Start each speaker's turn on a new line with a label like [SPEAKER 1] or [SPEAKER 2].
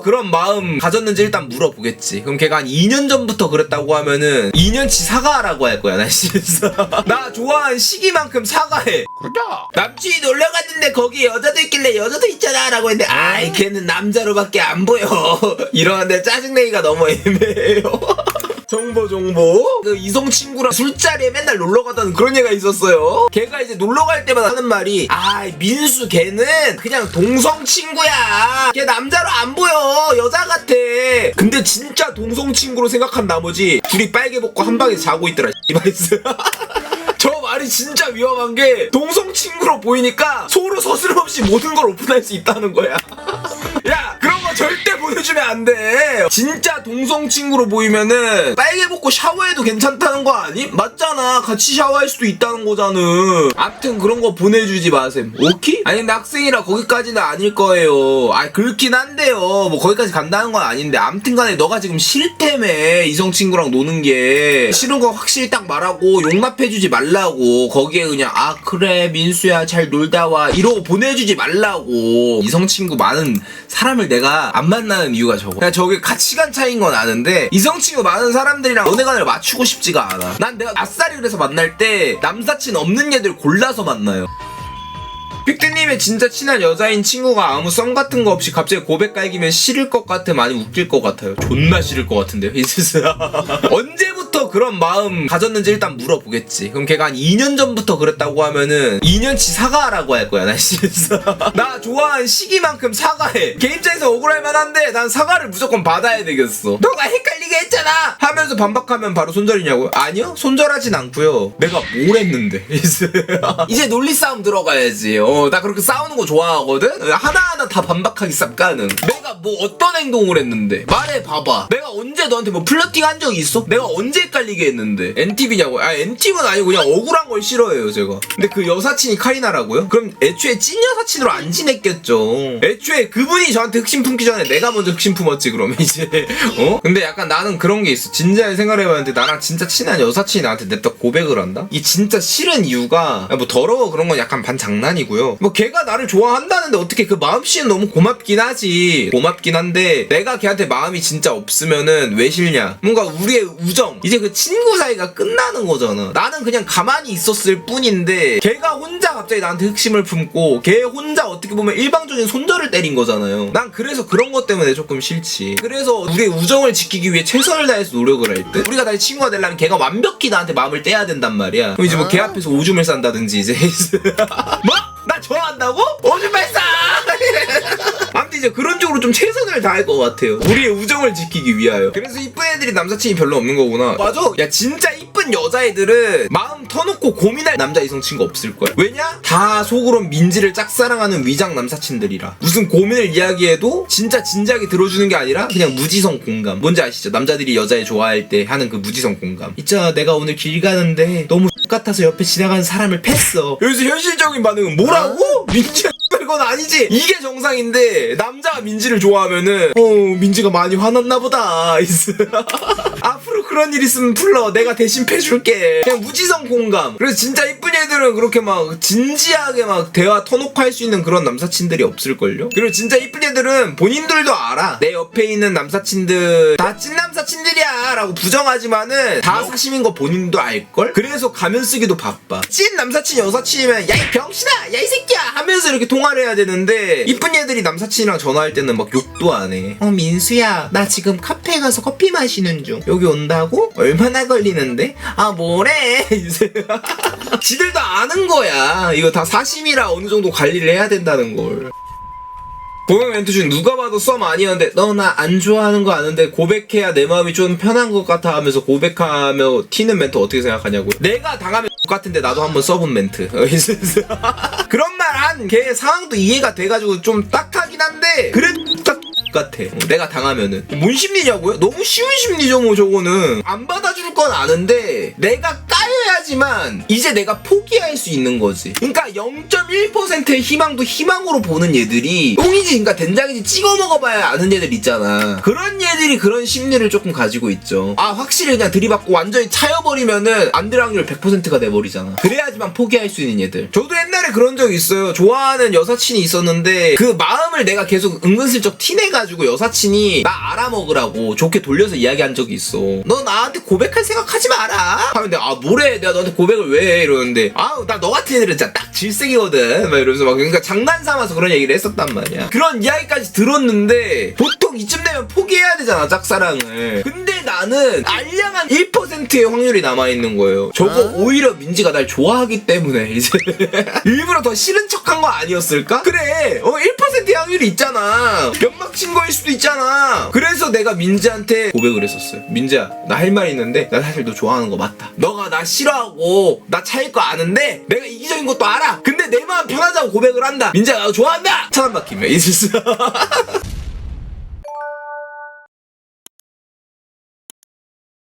[SPEAKER 1] 그런 마음 가졌는지 일단 물어보겠지. 그럼 걔가 한 2년 전부터 그랬다고 하면은 2년치 사과하라고 할 거야, 나 진짜. 나 좋아한 시기만큼 사과해.
[SPEAKER 2] 그러자.
[SPEAKER 1] 남친이 놀러 갔는데 거기 여자도 있길래 여자도 있잖아 라고 했는데 아이 걔는 남자로밖에 안 보여 이러는데 짜증내기가 너무 애매해요 정보 정보. 그 이성 친구랑 술자리에 맨날 놀러 가던 그런 애가 있었어요. 걔가 이제 놀러 갈 때마다 하는 말이 아 민수 걔는 그냥 동성 친구야. 걔 남자로 안 보여. 여자 같아. 근데 진짜 동성 친구로 생각한 나머지 둘이 빨개 벗고 한 방에 자고 있더라 이바이스 저 말이 진짜 위험한 게 동성 친구로 보이니까 서로 서슴없이 모든 걸 오픈할 수 있다는 거야. 보내주면 안 돼. 진짜 동성 친구로 보이면은 빨개 벗고 샤워해도 괜찮다는 거 아니? 맞잖아. 같이 샤워할 수도 있다는 거잖아. 아무튼 그런 거 보내주지 마셈. 오케이? 아니 근데 학생이라 거기까지는 아닐 거예요. 아 그렇긴 한데요. 뭐 거기까지 간다는 건 아닌데 아무튼 간에 너가 지금 싫다며 이성 친구랑 노는 게 싫은 거 확실히 딱 말하고 용납해주지 말라고 거기에 그냥 아 그래 민수야 잘 놀다 와 이러고 보내주지 말라고 이성 친구 많은 사람을 내가 안 만나 는 이유가 저거. 그냥 저게 가치관 차이인 건 아는데 이성 친구 많은 사람들이랑 연애관을 맞추고 싶지가 않아. 난 내가 아싸리 그래서 만날 때 남사친 없는 애들 골라서 만나요 빅드님의 진짜 친한 여자인 친구가 아무 썸 같은 거 없이 갑자기 고백 깔기면 싫을 것 같아 많이 웃길 것 같아요. 존나 싫을 것 같은데요, 이스스. 언제부터 그런 마음 가졌는지 일단 물어보겠지. 그럼 걔가 한 2년 전부터 그랬다고 하면은 2년치 사과하라고 할 거야, 나 진짜. 나 좋아한 시기만큼 사과해. 걔 입장에서 억울할 만한데 난 사과를 무조건 받아야 되겠어. 너가 헷갈리게 했잖아. 하면서 반박하면 바로 손절이냐고요? 아니요, 손절하진 않고요. 내가 뭘 했는데. 이제 논리 싸움 들어가야지. 어, 나 그렇게 싸우는 거 좋아하거든? 하나하나 다 반박하기 싹 가능. 내가 뭐 어떤 행동을 했는데? 말해 봐봐. 내가 언제 너한테 뭐 플러팅 한 적이 있어? 내가 언제 헷갈리게 했는데? NTV냐고? 아, NTV는 아니고 그냥 억울한 걸 싫어해요, 제가. 근데 그 여사친이 카리나라고요? 그럼 애초에 찐 여사친으로 안 지냈겠죠. 애초에 그분이 저한테 흑심 품기 전에 내가 먼저 흑심 품었지, 그러면 이제. 어? 근데 약간 나는 그런 게 있어. 진지하게 생각해봤는데 나랑 진짜 친한 여사친이 나한테 냈다 고백을 한다? 이 진짜 싫은 이유가 뭐 더러워 그런 건 약간 반 장난이고요. 뭐 걔가 나를 좋아한다는데 어떻게 그 마음씨는 너무 고맙긴 하지. 고맙긴 한데 내가 걔한테 마음이 진짜 없으면은 왜 싫냐? 뭔가 우리의 우정 이제 그 친구 사이가 끝나는 거잖아. 나는 그냥 가만히 있었을 뿐인데 걔가 혼자 갑자기 나한테 흑심을 품고 걔 혼자 어떻게 보면 일방적인 손절을 때린 거잖아요. 난 그래서 그런 것 때문에 조금 싫지. 그래서 우리의 우정을 지키기 위해 최선을 다해서 노력을 할 때. 우리가 다시 친구가 되려면 걔가 완벽히 나한테 마음을 떼야 된단 말이야. 그럼 이제 뭐 걔 앞에서 오줌을 싼다든지 이제 뭐? 나 좋아한다고? 오줌 발사! 아무튼 이제 그런 쪽으로 좀 최선을 다할 것 같아요. 우리의 우정을 지키기 위하여. 그래서 이쁜 애들이 남사친이 별로 없는 거구나. 맞아. 야 진짜 이쁜 여자애들은 마음 터놓고 고민할 남자 이성 친구 없을걸. 왜냐? 다 속으로 민지를 짝사랑하는 위장 남사친들이라. 무슨 고민을 이야기해도 진짜 진지하게 들어주는 게 아니라 그냥 무지성 공감. 뭔지 아시죠? 남자들이 여자애 좋아할 때 하는 그 무지성 공감. 있잖아 내가 오늘 길 가는데 너무 같아서 옆에 지나가는 사람을 팼어. 여기서 현실적인 반응은 뭐라고? 민지야 이 건 아니지. 이게 정상인데 남자가 민지를 좋아하면은 어 민지가 많이 화났나 보다. 앞으로 그런 일 있으면 불러. 내가 대신 패줄게. 그냥 무지성 공감. 그래서 진짜 이쁜 애들은 그렇게 막 진지하게 막 대화 터놓고 할 수 있는 그런 남사친들이 없을걸요? 그리고 진짜 이쁜 애들은 본인들도 알아. 내 옆에 있는 남사친들 다 찐 남사친들이야. 라고 부정하지만은 다 사심인 거 본인도 알걸? 그래서 가면 쓰기도 바빠. 찐 남사친 여사친이면 야 이 병신아! 야 이 새끼야! 하면서 이렇게 통화를 해야 되는데 이쁜 애들이 남사친이랑 전화할 때는 막 욕도 안 해. 어 민수야 나 지금 카페 가서 커피 마시는 중. 여기 온다고? 얼마나 걸리는데? 아 뭐래? 이제 지들 도 아는 거야. 이거 다 사심이라 어느 정도 관리를 해야 된다는 걸. 고백 멘트 중 누가 봐도 썸 아니었는데 너 나 안 좋아하는 거 아는데 고백해야 내 마음이 좀 편한 것 같아 하면서 고백하며 튀는 멘트 어떻게 생각하냐고 내가 당하면 같은데 나도 한번 써본 멘트 그런 말 한 걔 상황도 이해가 돼가지고 좀 딱하긴 한데 그래도 딱 같아 어, 내가 당하면은 뭔 심리냐고요? 너무 쉬운 심리죠 뭐 저거는 안 받아줄 건 아는데 내가 까여야지 하지만 이제 내가 포기할 수 있는 거지. 그러니까 0.1%의 희망도 희망으로 보는 얘들이 똥이지 그러니까 된장이지 찍어 먹어봐야 아는 얘들 있잖아. 그런 얘들이 그런 심리를 조금 가지고 있죠. 아 확실히 그냥 들이받고 완전히 차여버리면은 안 될 확률 100%가 돼버리잖아. 그래야지만 포기할 수 있는 얘들. 저도 옛날에 그런 적 있어요. 좋아하는 여사친이 있었는데 그 마음을 내가 계속 은근슬쩍 티내가 지고 여사친이 나 알아먹으라고 좋게 돌려서 이야기한 적이 있어. 너 나한테 고백할 생각 하지 마라. 하면 내가 아 뭐래 내가 너한테 고백을 왜 해? 이러는데 아나너 같은 애들은 진짜 딱 질색이거든. 막 이러면서 막 그러니까 장난 삼아서 그런 얘기를 했었단 말이야. 그런 이야기까지 들었는데 보통 이쯤 되면 포기해야 되잖아 짝사랑을. 근데 나는 알량한 1%의 확률이 남아있는 거예요. 저거
[SPEAKER 2] 아?
[SPEAKER 1] 오히려 민지가 날 좋아하기 때문에 이제. 일부러 더 싫은 척한 거 아니었을까? 그래. 어 1%의 확률이 있잖아. 연막 친 거일 수도 있잖아. 그래서 내가 민지한테 고백을 했었어요. 민지야 나 할 말 있는데 나 사실 너 좋아하는 거 맞다. 너가 나 싫어하고 나 차일 거 아는데 내가 이기적인 것도 알아. 근데 내 마음 편하자고 고백을 한다. 민지야 나너 좋아한다! 차단 박히면. 있었어